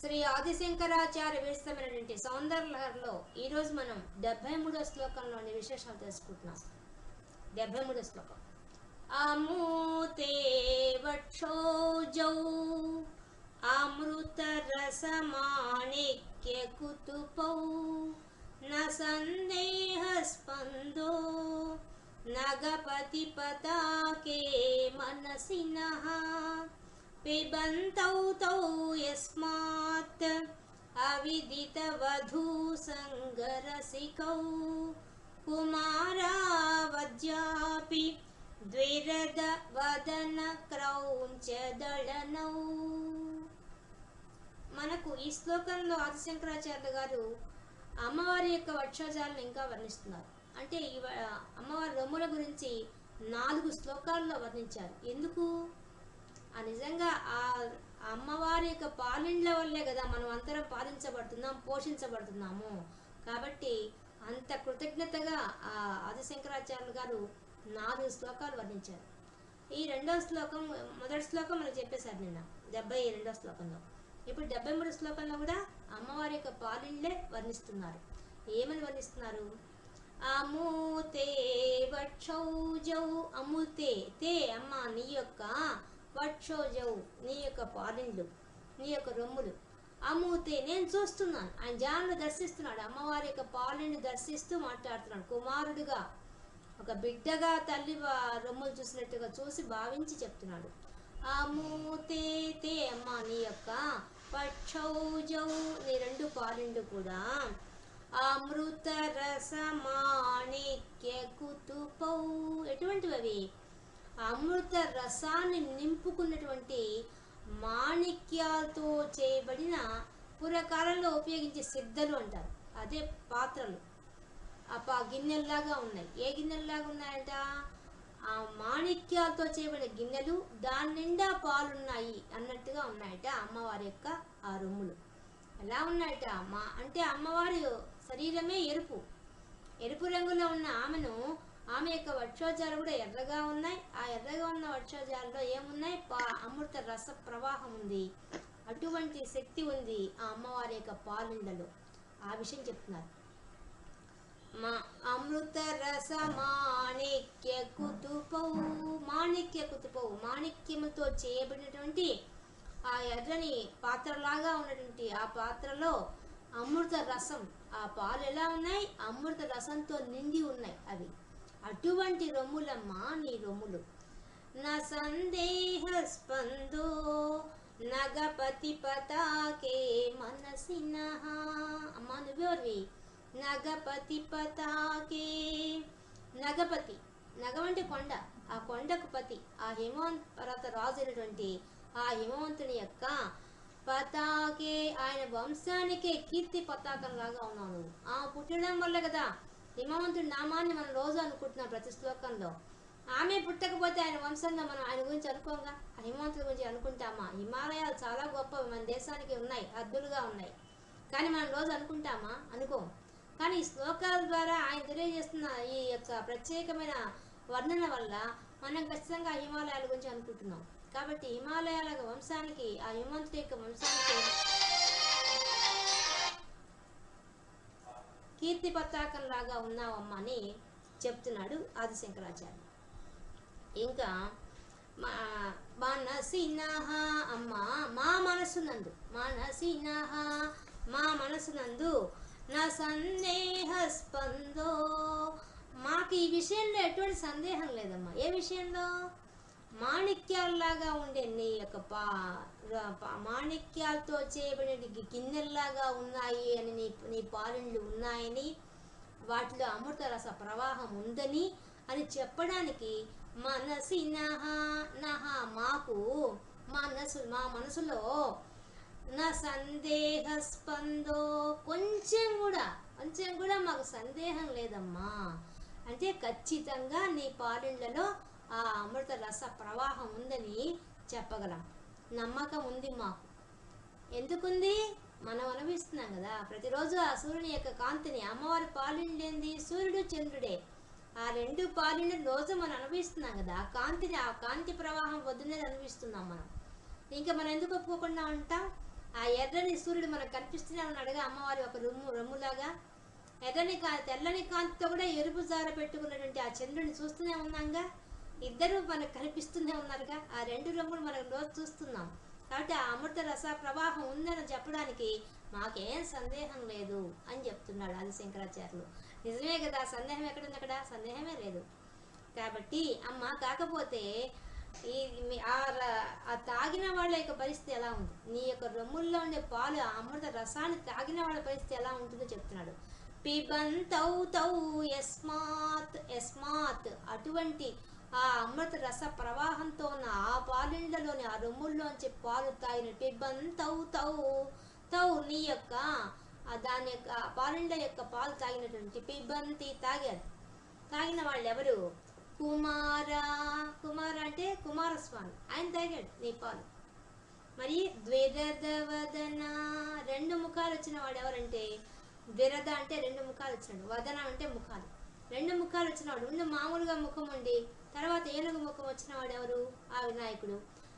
శ్రీ ఆదిశంకరాచార్య విరస్తమైనటువంటి సౌందర్యలహరిలో ఈరోజు మనం డెబ్బై మూడో శ్లోకంలోని విశేషాలు తెలుసుకుంటున్నాం. డెబ్బై మూడో శ్లోకం. అమూతే వక్షోజౌ అమృత రసమాణిక్య కుతుపౌ న సందేహ స్పందో నగపతి పతాకే మనసినః పిబంతౌ తౌ యస్మాత్ అవిదితవధూ సంగరసికౌ కుమారావద్యాపి ద్విరద వదన క్రౌంచదళనౌ మనకు ఈ శ్లోకంలో ఆదిశంకరాచార్య గారు అమ్మవారి యొక్క వక్షోజాలను ఇంకా వర్ణిస్తున్నారు. అంటే ఈ అమ్మవారి రొమ్ముల గురించి నాలుగు శ్లోకాల్లో వర్ణించారు. ఎందుకు? ఆ నిజంగా ఆ అమ్మవారి యొక్క పాలిండ్ల వల్లే కదా మనం అందరం పాలించబడుతున్నాం పోషించబడుతున్నాము. కాబట్టి అంత కృతజ్ఞతగా ఆ ఆదిశంకరాచార్యులు గారు నాలుగు శ్లోకాలు వర్ణించారు. ఈ రెండో శ్లోకం మొదటి శ్లోకం మనం చెప్పేశారు నిన్న డెబ్బై రెండో శ్లోకంలో. ఇప్పుడు డెబ్బై మూడు శ్లోకంలో కూడా అమ్మవారి యొక్క పాలిండ్లే వర్ణిస్తున్నారు. ఏమని వర్ణిస్తున్నారు? అమూతే వక్షౌజౌ అముతే తే అమ్మ నీ యొక్క పక్షోజవు నీ యొక్క పాలిన్లు నీ యొక్క రొమ్ములు. అమ్మూతే నేను చూస్తున్నాను. ఆయన జాన్లు దర్శిస్తున్నాడు. అమ్మవారి యొక్క పాలిని దర్శిస్తూ మాట్లాడుతున్నాడు. కుమారుడుగా ఒక బిడ్డగా తల్లి రొమ్ములు చూసినట్టుగా చూసి భావించి చెప్తున్నాడు. అమూతే తే అమ్మ నీ యొక్క పక్షౌజౌ నీ రెండు పాలిండు కూడా అమృత రసమాణిక్య కుతుపౌ. ఎటువంటివి అవి అమృత రసాన్ని నింపుకున్నటువంటి మాణిక్యాలతో చేయబడిన పూర్వకాలంలో ఉపయోగించే సిద్ధలు అంటారు. అదే పాత్రలు. ఆ గిన్నెల్లాగా ఉన్నాయి. ఏ గిన్నెల్లాగా ఉన్నాయంట? ఆ మాణిక్యాలతో చేయబడిన గిన్నెలు దాని నిండా పాలున్నాయి అన్నట్టుగా ఉన్నాయట అమ్మవారి యొక్క ఆ రొమ్ములు. ఎలా ఉన్నాయట? మా అంటే అమ్మవారి శరీరమే ఎరుపు. ఎరుపు రంగులో ఉన్న ఆమెను ఆమె యొక్క వక్షోజాలు కూడా ఎర్రగా ఉన్నాయి. ఆ ఎర్రగా ఉన్న వక్షోజాలలో ఏమున్నాయి? పా అమృత రస ప్రవాహం ఉంది. అటువంటి శక్తి ఉంది ఆ అమ్మవారి యొక్క పాలుండలో. ఆ విషయం చెప్తున్నారు. మా అమృత రస మాణిక్య కుతుపవు మాణిక్య కుతుపవు మాణిక్యముతో చేయబడినటువంటి ఆ ఎర్రని పాత్రలాగా ఉన్నటువంటి ఆ పాత్రలో అమృత రసం ఆ పాలు ఎలా ఉన్నాయి? అమృత రసంతో నిండి ఉన్నాయి అవి. అటువంటి రొమ్ములమ్మా నీ రొమ్ములు. నా సందేహ స్పందో నగపతి పతాకే మనసిన అమ్మా నువ్వెవరివి? నగపతి పతాకే. నగపతి. నగమంటే కొండ. ఆ కొండకు పతి. ఆ హిమవంత్ పర్వత రాజు అయినటువంటి ఆ హిమవంతుని యొక్క పతాకే. ఆయన వంశానికే కీర్తి పతాకం లాగా ఉన్నావు ఆ పుట్టడం వల్ల కదా హిమవంతుడి నామాన్ని మనం రోజు అనుకుంటున్నాం ప్రతి శ్లోకంలో. ఆమె పుట్టకపోతే ఆయన వంశంగా మనం ఆయన గురించి అనుకోంగా? ఆ హిమవంతుడి గురించి అనుకుంటామా? హిమాలయాలు చాలా గొప్పవి మన దేశానికి ఉన్నాయి అద్దులుగా ఉన్నాయి. కానీ మనం రోజు అనుకుంటామా? అనుకోం. కానీ ఈ శ్లోకాల ద్వారా ఆయన తెలియజేస్తున్న ఈ యొక్క ప్రత్యేకమైన వర్ణన వల్ల మనం ఖచ్చితంగా హిమాలయాల గురించి అనుకుంటున్నాం. కాబట్టి హిమాలయాల వంశానికి ఆ హిమంతుడి యొక్క వంశానికి కీర్తి పతాకం లాగా ఉన్నావమ్మా అని చెప్తున్నాడు ఆదిశంకరాచార్య. ఇంకా మా మనసినహ అమ్మ మా మనసునందు మనసినహ మా మనసునందు నా సందేహ స్పందో. మాకు ఈ విషయంలో ఎటువంటి సందేహం లేదమ్మా. ఏ విషయంలో? మాణిక్యాల్లాగా ఉండే నీ యొక్క పా ర- మాణిక్యాలతో చేయబడిన గిన్నెల్లాగా ఉన్నాయి అని నీ నీ పాలనలు ఉన్నాయని వాటిలో అమృత రస ప్రవాహం ఉందని అని చెప్పడానికి మనసి నహ నహ మాకు మనసు మా మనసులో నా సందేహ స్పందో కొంచెం కూడా కొంచెం కూడా మాకు సందేహం లేదమ్మా. అంటే ఖచ్చితంగా నీ పాలనలలో ఆ అమృత రస ప్రవాహం ఉందని చెప్పగలం. నమ్మకం ఉంది మాకు. ఎందుకుంది? మనం అనుభవిస్తున్నాం కదా. ప్రతిరోజు ఆ సూర్యుని యొక్క కాంతిని అమ్మవారి పాలిండేంది? సూర్యుడు చంద్రుడే. ఆ రెండు పాలిని రోజు మనం అనుభవిస్తున్నాం కదా. ఆ కాంతిని ఆ కాంతి ప్రవాహం వద్దునేది అనుభవిస్తున్నాం మనం. ఇంకా మనం ఎందుకు ఒప్పుకోకుండా ఉంటాం? ఆ ఎర్రని సూర్యుడు మనకు కనిపిస్తూనే ఉన్నాడుగా అమ్మవారి ఒక రొమ్ము రొమ్ములాగా. ఎర్రని కా తెల్లని కాంతితో కూడా ఎరుపు జార పెట్టుకున్నటువంటి ఆ చంద్రుడిని చూస్తూనే ఉన్నాంగా. ఇద్దరు మనకు కనిపిస్తూనే ఉన్నారుగా. ఆ రెండు రంగులు మనం రోజు చూస్తున్నాం. కాబట్టి ఆ అమృత రస ప్రవాహం ఉందని చెప్పడానికి మాకేం సందేహం లేదు అని చెప్తున్నాడు ఆది శంకరాచార్యులు నిజమే కదా సందేహం ఎక్కడుంది అక్కడ? సందేహమే లేదు. కాబట్టి అమ్మ కాకపోతే ఈ ఆ ర- తాగిన వాళ్ళ యొక్క పరిస్థితి ఎలా ఉంది? నీ యొక్క రొమ్ముల్లో ఉండే పాలు ఆ అమృత రసాన్ని తాగిన వాళ్ళ పరిస్థితి ఎలా ఉంటుందో చెప్తున్నాడు. పిబంతౌ తౌ యస్మాత్ యస్మాత్ అటువంటి ఆ అమృత రస ప్రవాహంతో ఉన్న ఆ పాలిండ్లలోని ఆ రొమ్ముల్లోంచి పాలు తాగిన తవ్వు తౌ తౌ నీ యొక్క దాని యొక్క పాలిండ పాలిండ్ల యొక్క పాలు తాగినటువంటి పిబ్బంతి తాగారు. తాగిన వాళ్ళు ఎవరు కుమార కుమార అంటే కుమారస్వామి. ఆయన తాగాడు నీ పాలు. మరి ద్విరదవదన రెండు ముఖాలు వచ్చిన వాడు ఎవరంటే ద్విరద అంటే రెండు ముఖాలు వచ్చినాడు వదన అంటే ముఖాలు. రెండు ముఖాలు వచ్చినవాడు ముందు మామూలుగా ముఖం ఉండి తర్వాత ఏనుగు ముఖం వచ్చిన వాడు ఎవరు? ఆ వినాయకుడు.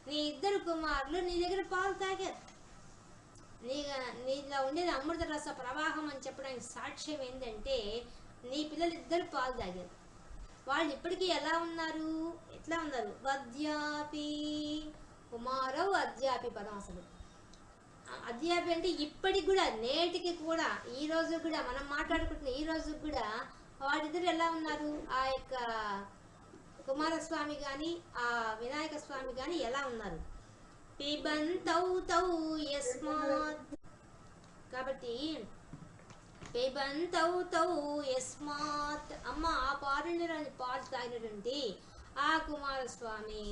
నీ ఇద్దరు కుమారులు నీ దగ్గర పాలు తాగారు. నీ నీలో ఉండేది అమృత రస ప్రవాహం అని చెప్పడానికి సాక్ష్యం ఏంటంటే నీ పిల్లలు ఇద్దరు పాలు తాగారు. వాళ్ళు ఇప్పటికీ ఎలా ఉన్నారు? ఎట్లా ఉన్నారు? వద్యాపి కుమారవ్ అద్యాపి పదం అసలు అధ్యాపి అద్యాపి అంటే ఇప్పటికి కూడా నేటికి కూడా ఈ రోజు కూడా మనం మాట్లాడుకుంటున్న ఈ రోజు కూడా వాడిద్దరు ఎలా ఉన్నారు? ఆ యొక్క కుమారస్వామి కానీ ఆ వినాయక స్వామి కానీ ఎలా ఉన్నారు? పిబంతౌ తౌ యస్మాత్. కాబట్టి పిబంతౌ తౌ యస్మాత్. అమ్మ ఆ పారుణ్యులని పాలు తాగినటువంటి ఆ కుమారస్వామి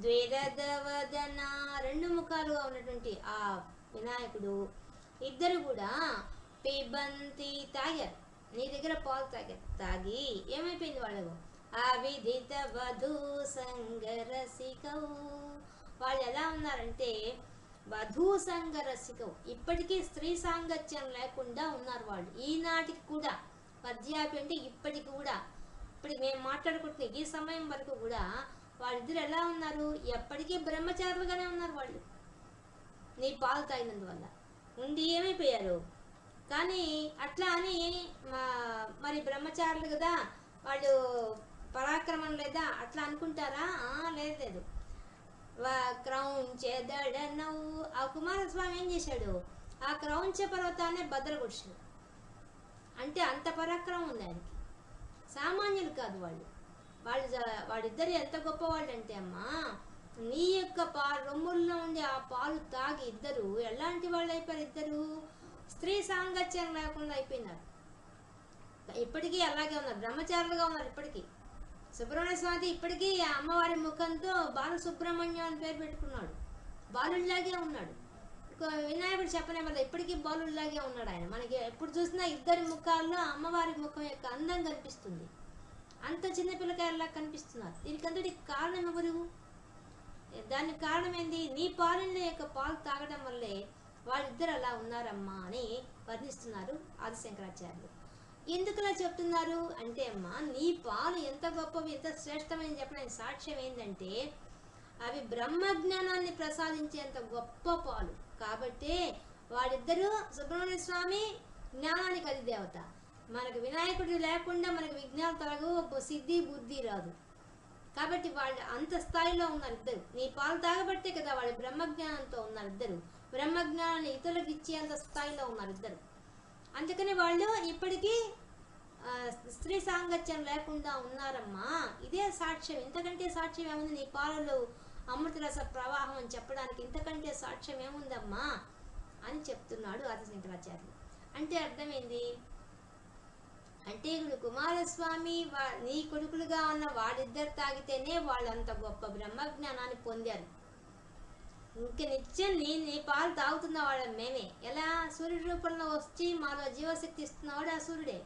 ద్వేదవదన రెండు ముఖాలుగా ఉన్నటువంటి ఆ వినాయకుడు ఇద్దరు కూడా పిబంతి తాగారు. నీ దగ్గర పాలు తాగారు తాగి ఏమైపోయింది వాళ్ళకు? ఆ విదిత వధూ సంగరసికౌ. వాళ్ళు ఎలా ఉన్నారంటే వధూ సంగరసికౌ. ఇప్పటికీ స్త్రీ సాంగత్యం లేకుండా ఉన్నారు వాళ్ళు. ఈనాటికి కూడా పద్యాపి అంటే ఇప్పటికి కూడా ఇప్పుడు మేము మాట్లాడుకుంటున్న ఈ సమయం వరకు కూడా వాళ్ళిద్దరు ఎలా ఉన్నారు? ఎప్పటికీ బ్రహ్మచారులుగానే ఉన్నారు వాళ్ళు. నీ పాలు తాగినందువల్ల. ఉండి ఏమైపోయారు? కానీ అట్లా అని మా- మరి బ్రహ్మచారులు కదా వాళ్ళు పరాక్రమం లేదా అట్లా అనుకుంటారా? లేదు లేదు. వా- క్రౌంచెదడనౌ ఆ కుమారస్వామి ఏం చేశాడు? ఆ క్రౌంచ పర్వతాన్ని బద్దలగొడిచాడు అంటే అంత పరాక్రమం ఉంది ఆయనకి. సామాన్యులు కాదు వాళ్ళు. వాళ్ళు జ- వాళ్ళిద్దరు ఎంత గొప్ప వాళ్ళు అంటే అమ్మా నీ యొక్క పా రొమ్ముల్లో ఉండే ఆ పాలు తాగి ఇద్దరు ఎలాంటి వాళ్ళు అయిపోయారు ఇద్దరు? స్త్రీ సాంగత్యం లేకుండా అయిపోయినారు. ఇప్పటికీ అలాగే ఉన్నారు. బ్రహ్మచారులుగా ఉన్నారు ఇప్పటికీ. సుబ్రహ్మణ్య స్వామి ఇప్పటికీ అమ్మవారి ముఖంతో బాలసుబ్రహ్మణ్యం అని పేరు పెట్టుకున్నాడు. బాలుడిలాగే ఉన్నాడు. వినాయకుడు చెప్పనే వల్ల ఇప్పటికీ బాలుడిలాగే ఉన్నాడు ఆయన. మనకి ఎప్పుడు చూసినా ఇద్దరి ముఖాల్లో అమ్మవారి ముఖం యొక్క అందం కనిపిస్తుంది. అంత చిన్న పిల్లకాయల్లా కనిపిస్తున్నారు. దీనికి కారణం ఎవరు? దానికి కారణం ఏంది? నీ పాలనలో యొక్క పాలు తాగడం వల్లే వాళ్ళిద్దరు అలా ఉన్నారమ్మా అని వర్ణిస్తున్నారు ఆదిశంకరాచార్యులు. ఎందుకులా చెప్తున్నారు? అంటే అమ్మా నీ పాలు ఎంత గొప్పవి ఎంత శ్రేష్టమని చెప్పడానికి సాక్ష్యం ఏంటంటే అవి బ్రహ్మజ్ఞానాన్ని ప్రసాదించేంత గొప్ప పాలు. కాబట్టే వాడిద్దరూ సుబ్రహ్మణ్య స్వామి జ్ఞానానికి అది దేవత మనకు వినాయకుడు లేకుండా మనకు విజ్ఞానం తొలగు సిద్ధి బుద్ధి రాదు. కాబట్టి వాళ్ళు అంత స్థాయిలో ఉన్నారు ఇద్దరు. నీ పాలు తాగబట్టే కదా వాళ్ళు బ్రహ్మజ్ఞానంతో ఉన్నారు ఇద్దరు. బ్రహ్మజ్ఞానాన్ని ఇతరులకు ఇచ్చేంత స్థాయిలో ఉన్నారు ఇద్దరు. అందుకని వాళ్ళు ఇప్పటికీ స్త్రీ సాంగత్యం లేకుండా ఉన్నారమ్మా. ఇదే సాక్ష్యం. ఇంతకంటే సాక్ష్యం ఏముంది? నీ పాలలో అమృతరస ప్రవాహం అని చెప్పడానికి ఇంతకంటే సాక్ష్యం ఏముందమ్మా? అని చెప్తున్నాడు ఆదిశంకరాచార్యులు. అంటే అర్థమైంది? అంటే ఇప్పుడు కుమారస్వామి వా- నీ కొడుకులుగా ఉన్న వాడిద్దరు తాగితేనే వాళ్ళు అంత గొప్ప బ్రహ్మజ్ఞానాన్ని పొందారు. ఇంక నిత్యం నీ నీ పాలు తాగుతున్న వాళ్ళం మేమే. ఎలా సూర్యుడి రూపంలో వచ్చి మాలో జీవశక్తి ఇస్తున్నవాడు ఆ సూర్యుడే?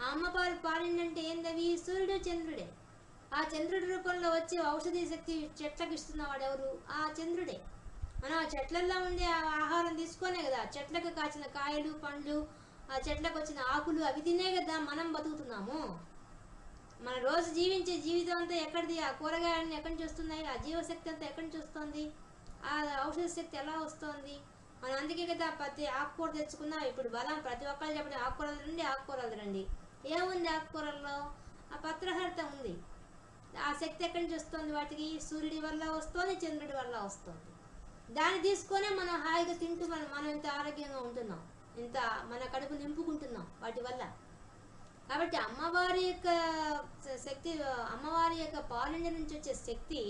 ఆ అమ్మ పాలు పాలిందంటే ఏందవి? సూర్యుడు చంద్రుడే. ఆ చంద్రుడి రూపంలో వచ్చి ఔషధి శక్తి చెట్లకు ఇస్తున్నవాడు ఎవరు? ఆ చంద్రుడే. మనం ఆ చెట్లల్లో ఉండే ఆ ఆహారం తీసుకోనే కదా. చెట్లకు కాచిన కాయలు పండ్లు ఆ చెట్లకు వచ్చిన ఆకులు అవి తినే కదా మనం బతుకుతున్నాము. మన రోజు జీవించే జీవితం అంతా ఎక్కడిది? ఆ కూరగాయలన్నీ ఎక్కడి నుంచి వస్తున్నాయి? ఆ జీవశక్తి అంతా ఎక్కడి నుంచి వస్తుంది? ఆ ఔషధ శక్తి ఎలా వస్తుంది? మనం అందుకే కదా ప్రతి ఆకుకూర తెచ్చుకున్నా. ఇప్పుడు బలం ప్రతి ఒక్కళ్ళు చెప్పండి ఆకుకూరలు రండి ఆకుకూరలు రండి. ఏముంది ఆకుకూరల్లో? ఆ పత్రహరిత ఉంది. ఆ శక్తి ఎక్కడి నుంచి వస్తుంది వాటికి? సూర్యుడి వల్ల వస్తుంది చంద్రుడి వల్ల వస్తుంది. దాన్ని తీసుకొనే మనం హాయిగా తింటూ మనం మనం ఇంత ఆరోగ్యంగా ఉంటున్నాం? ఇంత మన కడుపు నింపుకుంటున్నాం వాటి వల్ల? కాబట్టి అమ్మవారి యొక్క శక్తి అమ్మవారి యొక్క పాలన నుంచి వచ్చే శక్తి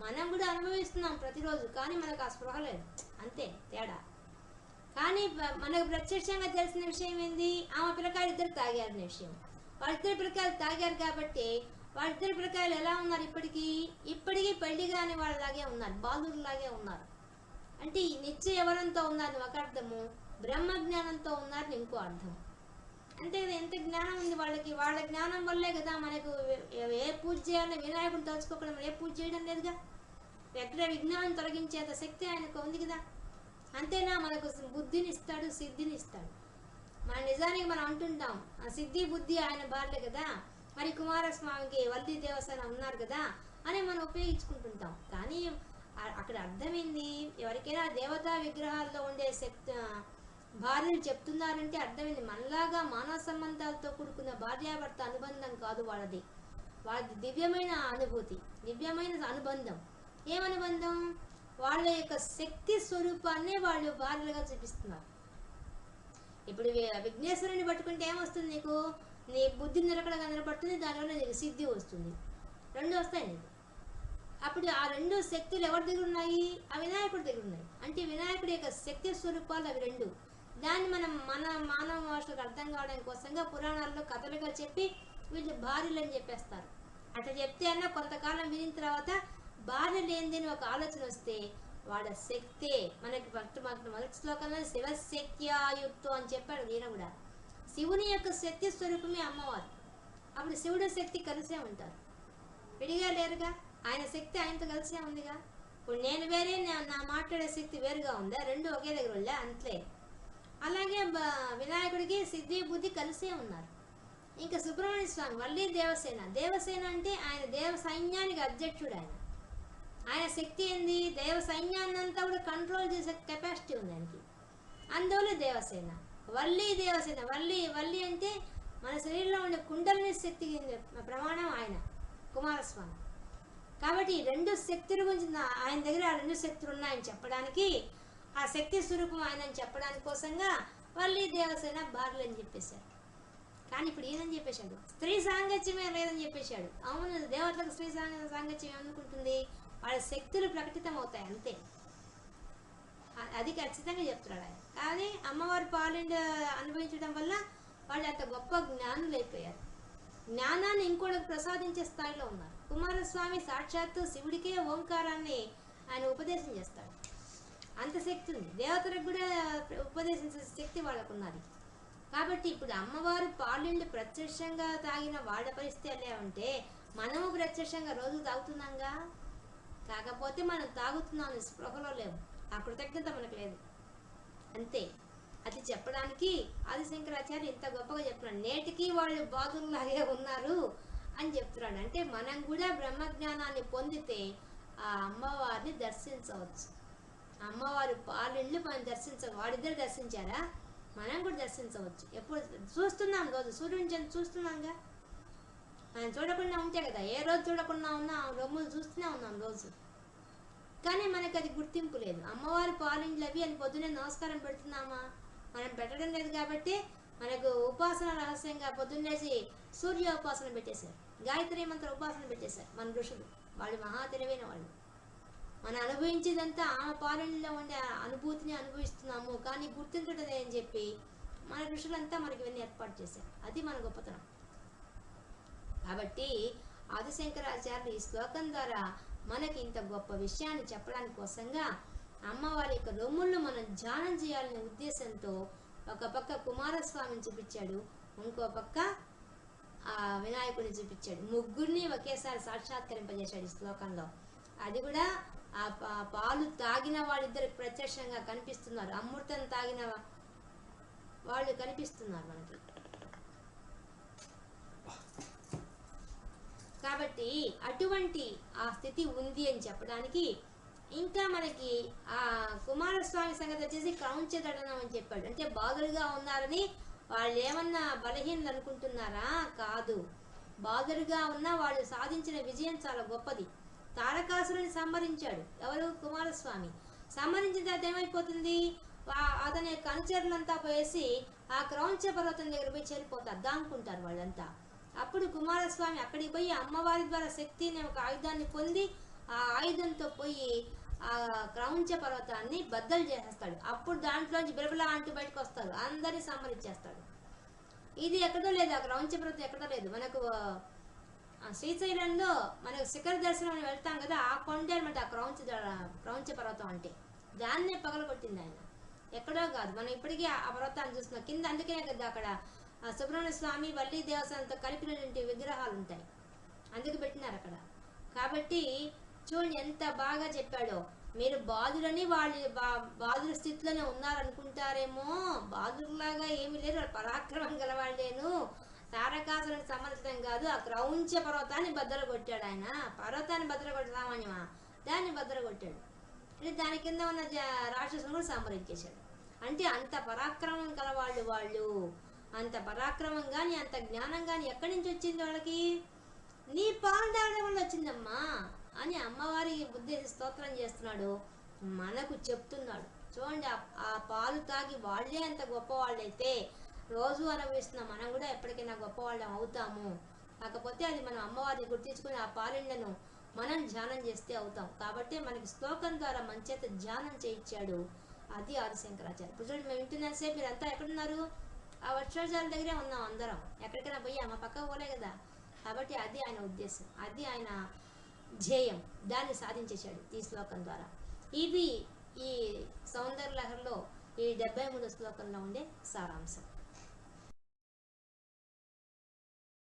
మనం కూడా అనుభవిస్తున్నాం ప్రతిరోజు కానీ మనకు ఆ స్పృహ లేదు. అంతే తేడా. కానీ మనకు ప్రత్యక్షంగా తెలిసిన విషయం ఏంది? ఆమె పిల్లకాయలు ఇద్దరు తాగారనే విషయం. వాళ్ళిద్దరు పిల్లకాయలు తాగారు కాబట్టి వాళ్ళిద్దరు పిల్లకాయలు ఎలా ఉన్నారు ఇప్పటికీ? ఇప్పటికీ పెళ్ళి కాని వాళ్ళలాగే ఉన్నారు బాలురులాగే ఉన్నారు. అంటే ఈ నిత్య ఎవరంతో ఉన్నారు ఒక అర్థము బ్రహ్మ జ్ఞానంతో ఉన్నారని ఇంకో అర్థం. అంటే ఎంత జ్ఞానం ఉంది వాళ్ళకి? వాళ్ళ జ్ఞానం వల్లే కదా మనకు ఏ- పూజ చేయాలని వినాయకుడు తలుచుకోకుండా ఏ పూజ చేయడం లేదుగా? ఎక్కడ విజ్ఞానం తొలగించేంత శక్తి ఆయనకు ఉంది కదా? అంతేనా మనకు బుద్ధిని ఇస్తాడు సిద్ధిని ఇస్తాడు మన నిజానికి మనం అంటుంటాం ఆ సిద్ధి బుద్ధి ఆయన బార్లే కదా? మరి కుమారస్వామికి వల్లి దేవస్థానం ఉన్నారు కదా? అని మనం ఉపయోగించుకుంటుంటాం. కానీ అక్కడ అర్థమైంది ఎవరికైనా దేవతా విగ్రహాల్లో ఉండే శక్తి భార్యలు చెప్తున్నారంటే అర్థమైంది. మనలాగా మానవ సంబంధాలతో కూడుకున్న భార్యాభర్త అనుబంధం కాదు వాళ్ళది. వాళ్ళది దివ్యమైన అనుభూతి దివ్యమైన అనుబంధం. ఏమనుబంధం? వాళ్ళ యొక్క శక్తి స్వరూపాన్ని వాళ్ళు భార్యలుగా చూపిస్తున్నారు. ఇప్పుడు విఘ్నేశ్వరుని పట్టుకుంటే ఏమొస్తుంది నీకు? నీ బుద్ధి నిలకడగా నిలబడుతుంది దానివల్ల నీకు సిద్ధి వస్తుంది. రెండు వస్తాయి నీకు. అప్పుడు ఆ రెండు శక్తులు ఎవరి దగ్గర ఉన్నాయి? ఆ వినాయకుడి దగ్గర ఉన్నాయి. అంటే వినాయకుడి యొక్క శక్తి స్వరూపాలు అవి రెండు. దాన్ని మనం మన మానవ భాషలకు అర్థం కావడం కోసంగా పురాణాల్లో కథలుగా చెప్పి వీళ్ళు భార్యలు అని చెప్పేస్తారు. అట్లా చెప్తే అన్న కొంతకాలం విని తర్వాత భార్య లేనిదని ఒక ఆలోచన వస్తే వాడ శక్తే. మనకి ఫస్ట్ మనకి మొదటి శ్లోకంలో శివశక్త్యాయుక్తం అని చెప్పాడు ఈయన కూడా. శివుని యొక్క శక్తి స్వరూపమే అమ్మవారు. అప్పుడు శివుడు శక్తి కలిసే ఉంటారు. విడిగా లేరుగా? ఆయన శక్తి ఆయనతో కలిసే ఉందిగా? ఇప్పుడు నేను వేరే నా- నా మాట్లాడే శక్తి వేరుగా ఉందా? రెండు ఒకే దగ్గర ఉందా? అంతలే అలాగే వినాయకుడికి సిద్ధి బుద్ధి కలిసే ఉన్నారు. ఇంకా సుబ్రహ్మణ్య స్వామి మళ్ళీ దేవసేన. దేవసేన అంటే ఆయన దేవ సైన్యానికి అధ్యక్షుడు ఆయన. ఆయన శక్తి ఏంది? దేవ సైన్యాన్ని అంతా కూడా కంట్రోల్ చేసే కెపాసిటీ ఉంది ఆయనకి. అందువల్ల దేవసేన. వల్లి దేవసేన. వల్లి వల్లి అంటే మన శరీరంలో ఉండే కుండలిని శక్తి ప్రమాణం ఆయన కుమారస్వామి. కాబట్టి రెండు శక్తుల గురించి ఆయన దగ్గర ఆ రెండు శక్తులు ఉన్నాయని చెప్పడానికి ఆ శక్తి స్వరూపం ఆయన అని చెప్పడానికి కోసంగా వల్లి దేవసేన బార్లు అని చెప్పేశారు. కానీ ఇప్పుడు ఏదని చెప్పేశాడు. స్త్రీ సాంగత్యమే లేదని చెప్పేశాడు. అవును దేవతలకు స్త్రీ సాంగ సాంగత్యం ఏమనుకుంటుంది? వాళ్ళ శక్తులు ప్రకటితం అవుతాయి అంతే అది ఖచ్చితంగా చెప్తున్నాడు ఆయన. కానీ అమ్మవారి పాలన అనుభవించడం వల్ల వాళ్ళు అంత గొప్ప జ్ఞానులు అయిపోయారు. జ్ఞానాన్ని ఇంకోటికి ప్రసాదించే స్థాయిలో ఉన్నారు. కుమారస్వామి సాక్షాత్తు శివుడికే ఓంకారాన్ని ఆయన ఉపదేశం చేస్తాడు. అంత శక్తి ఉంది. దేవతలకు కూడా ఉపదేశించే శక్తి వాళ్ళకు ఉన్నది కాబట్టి ఇప్పుడు అమ్మవారు పాలుండి ప్రత్యక్షంగా తాగిన వాళ్ళ పరిస్థితి ఎలా ఉంటే మనము ప్రత్యక్షంగా రోజు తాగుతున్నాంగా? కాకపోతే మనం తాగుతున్నాం స్పృహలో లేవు ఆ కృతజ్ఞత మనకు లేదు. అంతే. అది చెప్పడానికి ఆదిశంకరాచార్య ఇంత గొప్పగా చెప్తున్నాడు నేటికి వాళ్ళు బాధుల్లాగే ఉన్నారు అని చెప్తున్నాడు. అంటే మనం కూడా బ్రహ్మజ్ఞానాన్ని పొందితే ఆ అమ్మవారిని దర్శించవచ్చు. అమ్మవారి పాలిళ్ళు మనం దర్శించవచ్చు వాడిద్దరు దర్శించారా? మనం కూడా దర్శించవచ్చు. ఎప్పుడు చూస్తున్నాం రోజు. సూర్యుని చూస్తున్నాంగా? మనం చూడకుండా ఉంటే కదా ఏ రోజు చూడకుండా ఉన్నా ఆ రొమ్ములు చూస్తూనే ఉన్నాం రోజు. కానీ మనకు అది గుర్తింపు లేదు. అమ్మవారి పాలిండ్లు అవి అని పొద్దునే నమస్కారం పెడుతున్నామా? మనం పెట్టడం లేదు కాబట్టి మనకు ఉపాసన రహస్యంగా పొద్దున్నేసి సూర్య ఉపాసన పెట్టేశారు. గాయత్రి మంత్ర ఉపాసన పెట్టేశారు మన ఋషులు. వాళ్ళు మహా తెలివైన వాళ్ళు. మనం అనుభవించేదంతా ఆమె పాలనలో ఉండే అనుభూతిని అనుభవిస్తున్నాము. కానీ గుర్తించడం అని చెప్పి మన ఋషులంతా మనకి ఇవన్నీ ఏర్పాటు చేశారు. అది మన గొప్పతనం. కాబట్టి ఆదిశంకరాచార్యులు ఈ శ్లోకం ద్వారా మనకి ఇంత గొప్ప విషయాన్ని చెప్పడానికి కోసంగా అమ్మవారి యొక్క రొమ్ములను మనం ధ్యానం చేయాలనే ఉద్దేశంతో ఒక పక్క కుమారస్వామిని చూపించాడు. ఇంకో పక్క ఆ వినాయకుడిని చూపించాడు. ముగ్గురిని ఒకేసారి సాక్షాత్కరింపజేశాడు ఈ శ్లోకంలో. అది కూడా ఆ పా- పాలు తాగిన వాళ్ళిద్దరు ప్రత్యక్షంగా కనిపిస్తున్నారు. అమృతం తాగిన వాళ్ళు కనిపిస్తున్నారు మనకి. కాబట్టి అటువంటి ఆ స్థితి ఉంది అని చెప్పడానికి ఇంకా మనకి ఆ కుమారస్వామి సంగతి వచ్చేసి క్రౌంచదడనం అని చెప్పాడు. అంటే బాధలుగా ఉన్నారని వాళ్ళు ఏమన్నా బలహీనలు అనుకుంటున్నారా? కాదు. బాధలుగా ఉన్న వాళ్ళు సాధించిన విజయం చాలా గొప్పది. తారకాసురుని సంహరించాడు. ఎవరు? కుమారస్వామి. సంహరించిన తర్వాత ఏమైపోతుంది అతని యొక్క అనుచరులంతా పోయేసి ఆ క్రౌంచ పర్వతం దగ్గర పోయి చేరిపోతారు దాంకుంటారు వాళ్ళంతా. అప్పుడు కుమారస్వామి అక్కడికి పోయి అమ్మవారి ద్వారా శక్తిని ఒక ఆయుధాన్ని పొంది ఆ ఆయుధంతో పోయి ఆ క్రౌంచ పర్వతాన్ని బద్దలు చేసేస్తాడు. అప్పుడు దాంట్లోంచి బిలబిలా అంటూ బయటకు వస్తారు. అందరినీ సంహరించేస్తాడు. ఇది ఎక్కడో లేదు. ఆ క్రౌంచ పర్వతం ఎక్కడో లేదు. మనకు శ్రీశైలంలో మనకు శిఖర దర్శనం అని వెళ్తాం కదా ఆ కొండ అనమాట ఆ క్రౌంచ క్రౌంచ పర్వతం అంటే. దాన్నే పగలగొట్టింది ఆయన. ఎక్కడో కాదు. మనం ఇప్పటికీ ఆ పర్వతాన్ని చూస్తున్నాం. కింద అందుకనే కదా అక్కడ సుబ్రహ్మణ్య స్వామి వల్లి దేవస్థానంతో కలిపినటువంటి విగ్రహాలు ఉంటాయి అందుకు పెట్టినారు అక్కడ. కాబట్టి చూడండి ఎంత బాగా చెప్పాడో. మీరు బాధులని వాళ్ళు బా బాధుల స్థితిలోనే ఉన్నారనుకుంటారేమో. బాధులాగా ఏమీ లేరు. వాళ్ళు పరాక్రమం గలవాళ్ళేను. తారకాసులను సమర్థం కాదు ఆ క్రౌంచ పర్వతాన్ని బద్దలు కొట్టాడు ఆయన. పర్వతాన్ని బద్దలు కొట్ట సామాన్యమా దాన్ని బద్దలు కొట్టాడు అంటే దాని కింద ఉన్న రాక్షసులు కూడా సంహరించేశాడు అంటే అంత పరాక్రమం కలవాళ్ళు వాళ్ళు. అంత పరాక్రమం కానీ అంత జ్ఞానం కానీ ఎక్కడి నుంచి వచ్చింది వాళ్ళకి? నీ పాలు తాగడం వల్ల వచ్చిందమ్మా అని అమ్మవారి ఉద్దేశ స్తోత్రం చేస్తున్నాడు. మనకు చెప్తున్నాడు. చూడండి ఆ- ఆ పాలు తాగి వాళ్ళే అంత గొప్ప వాళ్ళైతే రోజు అనుభవిస్తున్న మనం కూడా ఎప్పటికైనా గొప్పవాళ్ళం అవుతాము. కాకపోతే అది మనం అమ్మవారిని గుర్తించుకుని ఆ పాలిండను మనం ధ్యానం చేస్తే అవుతాం. కాబట్టి మనకి శ్లోకం ద్వారా మంచేత ధ్యానం చేయించాడు అది ఆదిశంకరాచార్య. ఇప్పుడు చూడండి మేము వింటున్నాం సేపు మీరంతా ఎక్కడున్నారు? ఆ వర్షాచార్య దగ్గరే ఉన్నాం అందరం. ఎక్కడికైనా పోయి మా పక్క పోలే కదా. కాబట్టి అది ఆయన ఉద్దేశం. అది ఆయన ధ్యేయం. దాన్ని సాధించేశాడు ఈ శ్లోకం ద్వారా. ఇది ఈ సౌందర్య లహరిలో ఈ డెబ్బై మూడు శ్లోకంలో ఉండే సారాంశం.